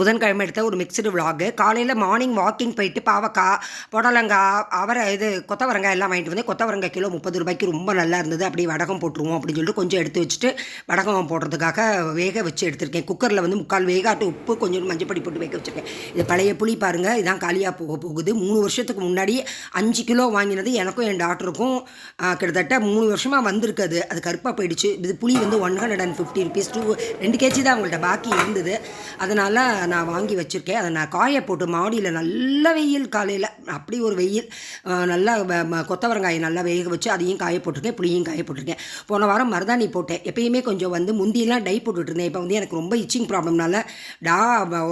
புதன்கிழமை எடுத்த ஒரு மிக்சடு விலாகு காலையில் மார்னிங் வாக்கிங் போயிட்டு பாவக்காய் புடலங்காய் அவரை இது கொத்தவரங்காய் எல்லாம் வாங்கிட்டு வந்து கொத்தவரங்காய் கிலோ முப்பது ரூபாய்க்கு ரொம்ப நல்லா இருந்தது. அப்படியே வடகம் போட்டுருவோம் அப்படின்னு சொல்லிட்டு கொஞ்சம் எடுத்து வச்சுட்டு வடகம் போடுறதுக்காக வேக வச்சு எடுத்திருக்கேன். குக்கரில் வந்து முக்கால் வேகாட்டு உப்பு கொஞ்சம் மஞ்சப்பொடி போட்டு வேக வச்சுருக்கேன். இது பழைய புளி பாருங்கள் இதான் காலியாக போக போகுது. மூணு வருஷத்துக்கு முன்னாடி அஞ்சு கிலோ வாங்கினது எனக்கும் என் டாக்டருக்கும் கிட்டத்தட்ட மூணு வருஷமாக வந்திருக்குது. அது கருப்பாக போயிடுச்சு. இது புளி வந்து one hundred and fifty rupees two ரெண்டு கேஜி தான் அவங்கள்ட்ட. பாக்கி இருந்தது. அதனால் நான் வாங்கி வச்சுருக்கேன். அதை நான் காய போட்டு மாடியில் நல்ல வெயில் காலையில் அப்படி ஒரு வெயில் நல்லா கொத்தவரங்காயை நல்லா வேக வச்சு அதையும் காய போட்டிருக்கேன் புளியும் காய போட்டிருக்கேன். போன வாரம் மருதாணி போட்டேன். எப்பயுமே கொஞ்சம் வந்து முந்தியெல்லாம் டை போட்டுட்ருந்தேன் இப்போ வந்து எனக்கு ரொம்ப இச்சிங் ப்ராப்ளம்னால டா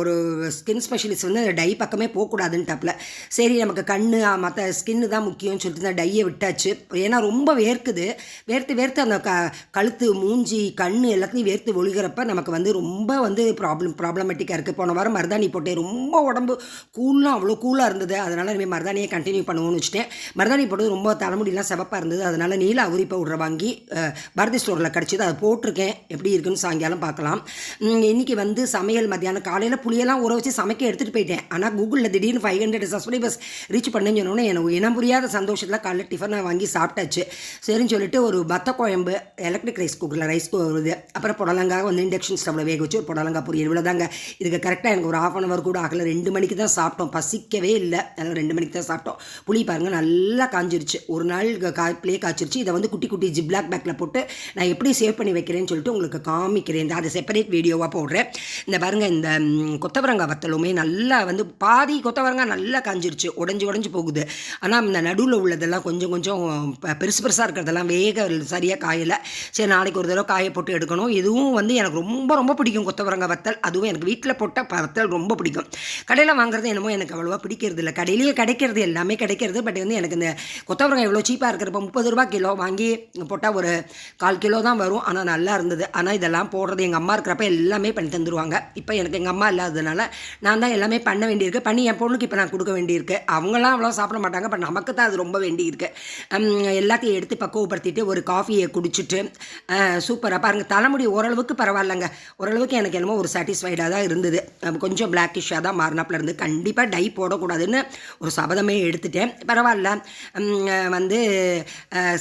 ஒரு ஸ்கின் ஸ்பெஷலிஸ்ட் வந்து டை பக்கமே போகக்கூடாதுன்ட்டாப்புல சரி நமக்கு கண் மற்ற ஸ்கின்னு தான் முக்கியம்னு சொல்லிட்டு தான் டையை விட்டாச்சு. ஏன்னா ரொம்ப வேர்க்குது. வேர்த்து வேர்த்து அந்த க கழுத்து மூஞ்சி கண் எல்லாத்தையும் வேர்த்து ஒழுகிறப்ப நமக்கு வந்து ரொம்ப வந்து ப்ராப்ளம் ப்ராப்ளமேட்டிக்காக இருக்குது போன வாரம் மருதாணி போட்டேன். ரொம்ப உடம்பு கூல்லாம் அவ்வளோ கூலாக இருந்தது. அதனால் இனிமேல் மருதாணியை கண்டினியூ பண்ணுவோம்னு வச்சுட்டேன். மருதாணி போட்டது ரொம்ப தலைமுடியெலாம் சிவப்பாக இருந்தது. அதனால் நீல அவுரி பவுடரை வாங்கி பாரதி ஸ்டோரில் கிடச்சிது அதை போட்டிருக்கேன். எப்படி இருக்குன்னு சாயங்காலம் பார்க்கலாம். இன்றைக்கி இன்னைக்கு வந்து சமையல் மத்தியானம். காலையில் புளியெல்லாம் ஊற வச்சு சமைக்க எடுத்துகிட்டு போயிட்டேன். ஆனால் கூகுளில் திடீர்னு ஃபைவ் ஹண்ட்ரட் சப்ஸ்கிரைபர்ஸ் ரீச் பண்ணுன்னு சொன்னோன்னே எனக்கு இனம் புரியாத சந்தோஷத்தில் காலையில் டிஃபனை வாங்கி சாப்பிட்டாச்சு. சரின்னு சொல்லிட்டு ஒரு பத்த குழம்பு எலக்ட்ரிக் ரைஸ் குக்கரில் ரைஸ் வருது அப்புறம் புடலங்காய் வந்து இண்டக்ஷன் ஸ்டவ்வில் வேக வச்சு ஒரு புடலங்காய் பொரியல். இவ்வளோதாங்க இதுக்கு கரெக்டாக எனக்கு ஒரு ஆஃப் அன் ஹவர் கூட ஆகல. ரெண்டு மணிக்கு தான் சாப்பிட்டோம். பசிக்கவே இல்லை. அதனால் ரெண்டு மணிக்கு தான் சாப்பிட்டோம். புளி பாருங்கள் நல்லா காஞ்சிருச்சு. ஒரு நாள் காப்பிலே காய்ச்சிருச்சு. இதை வந்து குட்டி குட்டி ஜிப்ளாக் பேக்கில் போட்டு நான் எப்படி சேவ் பண்ணி வைக்கிறேன்னு சொல்லிட்டு உங்களுக்கு காமிக்கிறேன். இந்த அதை செப்பரேட் வீடியோவாக போடுறேன். இந்த பாருங்கள் இந்த கொத்தவரங்காய் வத்தலுமே நல்லா வந்து பாதி கொத்தவரங்காய் நல்லா காஞ்சிருச்சு. உடஞ்சி உடஞ்சி போகுது. ஆனால் இந்த நடுவில் உள்ளதெல்லாம் கொஞ்சம் கொஞ்சம் பெருசு பெருசாக இருக்கிறதெல்லாம் வேக சரியாக காயலை. சரி நாளைக்கு ஒரு தடவை காய போட்டு எடுக்கணும். இதுவும் வந்து எனக்கு ரொம்ப ரொம்ப பிடிக்கும் கொத்தவரங்காய் வத்தல். அதுவும் எனக்கு வீட்டில் போட்ட ப- ரொம்ப பிடிக்கும். கடையில் வாங்குறது என்னமோ எனக்கு அவ்வளோவா பிடிக்கிறது இல்லை கடையிலேயே கிடைக்கிறது எல்லாமே கிடைக்கிறது பட் வந்து எனக்கு இந்த கொத்தவரங்காய் எவ்வளோ சீப்பாக இருக்கிறப்ப முப்பது ரூபா கிலோ வாங்கி போட்டால் ஒரு கால் கிலோ தான் வரும். ஆனால் நல்லா இருந்தது. ஆனால் இதெல்லாம் போடுறது எங்கள் அம்மா இருக்கிறப்ப எல்லாமே பண்ணி தந்துருவாங்க. இப்போ எனக்கு எங்கள் அம்மா இல்லாததுனால நான் தான் எல்லாமே பண்ண வேண்டியிருக்கு. பண்ணி என் பொண்ணுக்கு இப்போ நான் கொடுக்க வேண்டியிருக்கு. அவங்களாம் அவ்வளோ சாப்பிட மாட்டாங்க பட் நமக்கு தான் அது ரொம்ப வேண்டியிருக்கு. எல்லாத்தையும் எடுத்து பக்குவப்படுத்திட்டு ஒரு காஃபியை குடிச்சிட்டு சூப்பராக பாருங்கள் தலைமுடி ஓரளவுக்கு பரவாயில்லைங்க. ஓரளவுக்கு எனக்கு என்னமோ ஒரு சாட்டிஸ்ஃபைடாக தான் இருந்தது. இருந்தது கொஞ்சம் பிளாக்கிஷாக தான் மாறினாப்புல இருந்து. கண்டிப்பாக டை போடக்கூடாதுன்னு ஒரு சபதமே எடுத்துட்டேன். பரவாயில்ல. வந்து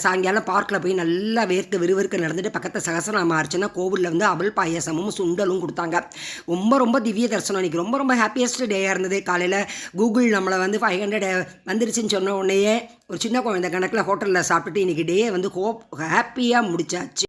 சாயங்காலம் பார்க்கில் போய் நல்லா வேர்த்து விறுவிறுக்க நடந்துட்டு பக்கத்தில் சகசநாம ஆச்சுன்னா கோவிலில் வந்து அவல் பாயசமும் சுண்டலும் கொடுத்தாங்க. ரொம்ப ரொம்ப திவ்ய தரிசனம் இன்னைக்கு ரொம்ப ரொம்ப ஹாப்பியஸ்ட் டேயாக இருந்தது. காலையில் கூகுள் நம்மளை வந்து ஃபைவ் ஹண்ட்ரட் வந்துருச்சுன்னு சொன்ன உடனேயே ஒரு சின்ன குழந்தை கணக்கில் ஹோட்டலில் சாப்பிட்டுட்டு இன்றைக்கி டே வந்து ஹோப் ஹாப்பியாக முடிச்சாச்சு.